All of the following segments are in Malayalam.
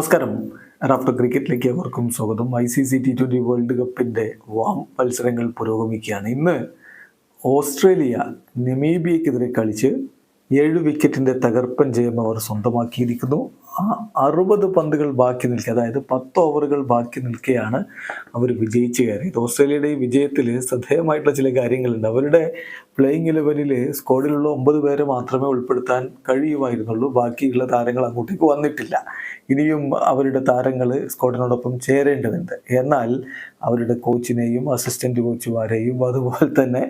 നമസ്കാരം. റാഫ്റ്റർ ക്രിക്കറ്റിലേക്ക് അവർക്കും സ്വാഗതം. I C C T twenty world കപ്പിന്റെ വാം മത്സരങ്ങൾ പുരോഗമിക്കുകയാണ്. ഇന്ന് ഓസ്ട്രേലിയ നെമീബിയക്കെതിരെ കളിച്ച് ഏഴ് വിക്കറ്റിന്റെ തകർപ്പൻ ജയം അവർ സ്വന്തമാക്കിയിരിക്കുന്നു. ആ അറുപത് പന്തുകൾ ബാക്കി നിൽക്കുക അതായത് പത്ത് ഓവറുകൾ ബാക്കി നിൽക്കുകയാണ് അവർ വിജയിച്ച് കയറിയത്. ഓസ്ട്രേലിയയുടെ ഈ വിജയത്തിൽ ശ്രദ്ധേയമായിട്ടുള്ള ചില കാര്യങ്ങളുണ്ട്. അവരുടെ പ്ലേയിങ് ഇലവനിൽ സ്ക്വാഡിലുള്ള ഒമ്പത് പേരെ മാത്രമേ ഉൾപ്പെടുത്താൻ കഴിയുമായിരുന്നുള്ളൂ. ബാക്കിയുള്ള താരങ്ങൾ അങ്ങോട്ടേക്ക് വന്നിട്ടില്ല. ഇനിയും അവരുടെ താരങ്ങൾ സ്ക്വാഡിനോടൊപ്പം ചേരേണ്ടതുണ്ട്. എന്നാൽ അവരുടെ കോച്ചിനെയും അസിസ്റ്റന്റ് കോച്ചുമാരെയും അതുപോലെ തന്നെ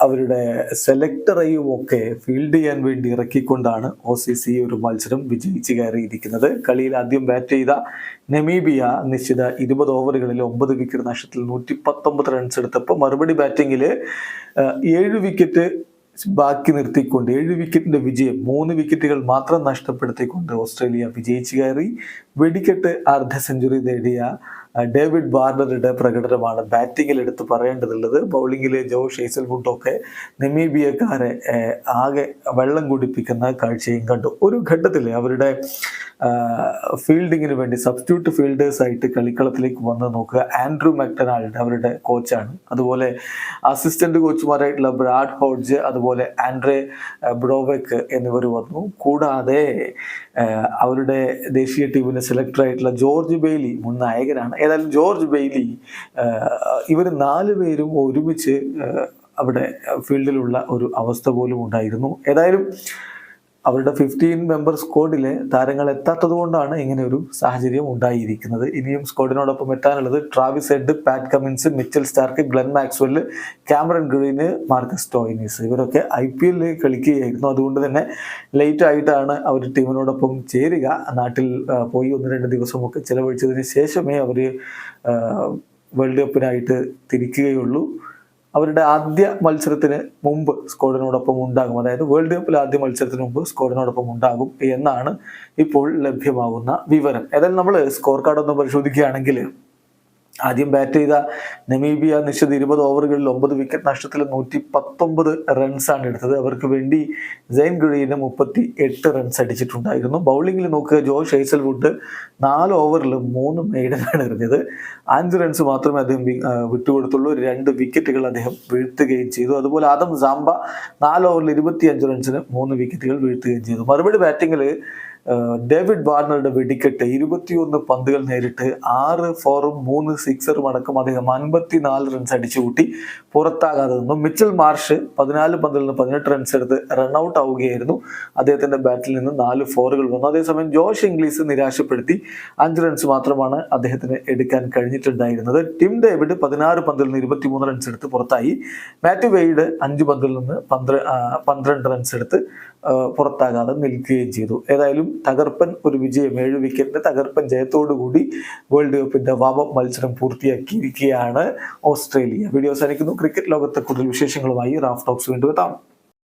അവരുടെ സെലക്ടറെയും ഒക്കെ ഫീൽഡ് ചെയ്യാൻ വേണ്ടി ഇറക്കിക്കൊണ്ടാണ് ഒ സി സി ഒരു മത്സരം വിജയിച്ച് കയറിയിരിക്കുന്നത്. കളിയിൽ ആദ്യം ബാറ്റ് ചെയ്ത നെമീബിയ നിശ്ചിത ഇരുപത് ഓവറുകളിൽ ഒമ്പത് വിക്കറ്റ് നഷ്ടത്തിൽ നൂറ്റി പത്തൊമ്പത് റൺസ് എടുത്തപ്പോൾ മറുപടി ബാറ്റിങ്ങിൽ ഏഴ് വിക്കറ്റ് ബാക്കി നിർത്തിക്കൊണ്ട് ഏഴ് വിക്കറ്റിന്റെ വിജയം മൂന്ന് വിക്കറ്റുകൾ മാത്രം നഷ്ടപ്പെടുത്തിക്കൊണ്ട് ഓസ്ട്രേലിയ വിജയിച്ചു കയറി. വെടിക്കെട്ട് അർദ്ധ സെഞ്ചുറി നേടിയ ഡേവിഡ് വാർണറുടെ പ്രകടനമാണ് ബാറ്റിങ്ങിൽ എടുത്ത് പറയേണ്ടതുള്ളത്. ബൗളിങ്ങിലെ ജോ ഹേസൽവുഡൊക്കെ നെമീബിയക്കാരെ ആകെ വെള്ളം കുടിപ്പിക്കുന്ന കാഴ്ചയും കണ്ടു. ഒരു ഘട്ടത്തിൽ അവരുടെ ഫീൽഡിങ്ങിന് വേണ്ടി സബ്സ്റ്റിറ്റ്യൂട്ട് ഫീൽഡേഴ്സ് ആയിട്ട് കളിക്കളത്തിലേക്ക് വന്ന് നോക്കുക. ആൻഡ്രൂ മെക്ടനാൾഡ് അവരുടെ കോച്ചാണ്. അതുപോലെ അസിസ്റ്റന്റ് കോച്ചുമാരായിട്ടുള്ള ബ്രാഡ് ഹോഡ്ജ് അതുപോലെ ആൻഡ്രേ ബ്രോവെക്ക് എന്നിവർ വന്നു. കൂടാതെ അവരുടെ ദേശീയ ടീമിന് സെലക്ടർ ആയിട്ടുള്ള ജോർജ് ബെയ്ലി മുൻ നായകനാണ്. ഏതായാലും ജോർജ് ബെയ്ലി ഇവർ നാല് പേരും ഒരുമിച്ച് അവിടെ ഫീൽഡിലുള്ള ഒരു അവസ്ഥ പോലും ഉണ്ടായിരുന്നു. ഏതായാലും അവരുടെ ഫിഫ്റ്റീൻ മെമ്പർ സ്ക്വാഡിലെ താരങ്ങൾ എത്താത്തത് കൊണ്ടാണ് ഇങ്ങനെ ഒരു സാഹചര്യം ഉണ്ടായിരിക്കുന്നത്. ഇനിയും സ്ക്വാഡിനോടൊപ്പം എത്താനുള്ളത് Travis Head Pat Cummins Mitchell Starc Glenn Maxwell Cameron Green Marcus Stoinis. ഇവരൊക്കെ ഐ പി എല്ലിൽ കളിക്കുകയായിരുന്നു. അതുകൊണ്ട് തന്നെ ലേറ്റ് ആയിട്ടാണ് അവർ ടീമിനോടൊപ്പം ചേരുക. നാട്ടിൽ പോയി ഒന്ന് രണ്ട് ദിവസമൊക്കെ ചിലവഴിച്ചതിന് ശേഷമേ അവർ വേൾഡ് കപ്പിനായിട്ട് തിരിക്കുകയുള്ളൂ. അവരുടെ ആദ്യ മത്സരത്തിന് മുമ്പ് സ്കോഡിനോടൊപ്പം ഉണ്ടാകും. അതായത് വേൾഡ് കപ്പിൽ ആദ്യ മത്സരത്തിന് മുമ്പ് സ്കോഡിനോടൊപ്പം ഉണ്ടാകും എന്നാണ് ഇപ്പോൾ ലഭ്യമാകുന്ന വിവരം. ഏതായാലും നമ്മൾ സ്കോർ കാർഡ് ഒന്ന് പരിശോധിക്കുകയാണെങ്കിൽ ആദ്യം ബാറ്റ് ചെയ്ത നമീബിയ നിശ്ചിത ഇരുപത് ഓവറുകളിൽ ഒമ്പത് വിക്കറ്റ് നഷ്ടത്തിൽ നൂറ്റി പത്തൊമ്പത് റൺസാണ് എടുത്തത്. അവർക്ക് വേണ്ടി ജൈൻ ഗുഴീന് മുപ്പത്തി എട്ട് റൺസ് അടിച്ചിട്ടുണ്ടായിരുന്നു ബൗളിങ്ങിൽ നോക്കുക ജോഷ് ഹേസൽവുഡ് നാല് ഓവറിൽ മൂന്ന് മെയ്ഡനാണ് എറിഞ്ഞത്. അഞ്ച് റൺസ് മാത്രമേ അദ്ദേഹം വിട്ടുകൊടുത്തുള്ളൂ. രണ്ട് വിക്കറ്റുകൾ അദ്ദേഹം വീഴ്ത്തുകയും ചെയ്തു. അതുപോലെ ആദം സാംബ നാല് ഓവറിൽ ഇരുപത്തി അഞ്ച് റൺസിന് മൂന്ന് വിക്കറ്റുകൾ വീഴ്ത്തുകയും ചെയ്തു. മറുപടി ബാറ്റിങ്ങിൽ ഡേവിഡ് വാർണറുടെ വെടിക്കെട്ട് ഇരുപത്തിയൊന്ന് പന്തുകൾ നേരിട്ട് ആറ് ഫോറും മൂന്ന് സിക്സറും അടക്കം അദ്ദേഹം അൻപത്തിനാല് റൺസ് അടിച്ചു കൂട്ടി പുറത്താകാതെ നിന്നു. മിച്ചൽ മാർഷ് പതിനാല് പന്തിൽ നിന്ന് പതിനെട്ട് റൺസ് എടുത്ത് റൺഔട്ട് ആവുകയായിരുന്നു. അദ്ദേഹത്തിന്റെ ബാറ്റിൽ നിന്ന് നാല് ഫോറുകൾ വന്നു. അതേസമയം ജോഷ് ഇംഗ്ലീസ് നിരാശപ്പെടുത്തി അഞ്ച് റൺസ് മാത്രമാണ് അദ്ദേഹത്തിന് എടുക്കാൻ കഴിഞ്ഞിട്ടുണ്ടായിരുന്നത്. ടിം ഡേവിഡ് പതിനാറ് പന്തിൽ നിന്ന് ഇരുപത്തിമൂന്ന് റൺസ് എടുത്ത് പുറത്തായി. മാത്യു വെയ്ഡ് അഞ്ച് പന്തിൽ നിന്ന് പന്ത്ര പന്ത്രണ്ട് റൺസ് എടുത്ത് പുറത്താകാതെ നിൽക്കുകയും ചെയ്തു. ഏതായാലും തകർപ്പൻ ഒരു വിജയം ഏഴ് വിക്കറ്റിന്റെ തകർപ്പൻ ജയത്തോടുകൂടി വേൾഡ് കപ്പിന്റെ വാമപ്പ് മത്സരം പൂർത്തിയാക്കിയിരിക്കുകയാണ് ഓസ്ട്രേലിയ. വീഡിയോ അവസാനിക്കുന്നു. ക്രിക്കറ്റ് ലോകത്തെ കൂടുതൽ വിശേഷങ്ങളുമായി റാഫ് ടോക്സ് വീണ്ടും എത്താം.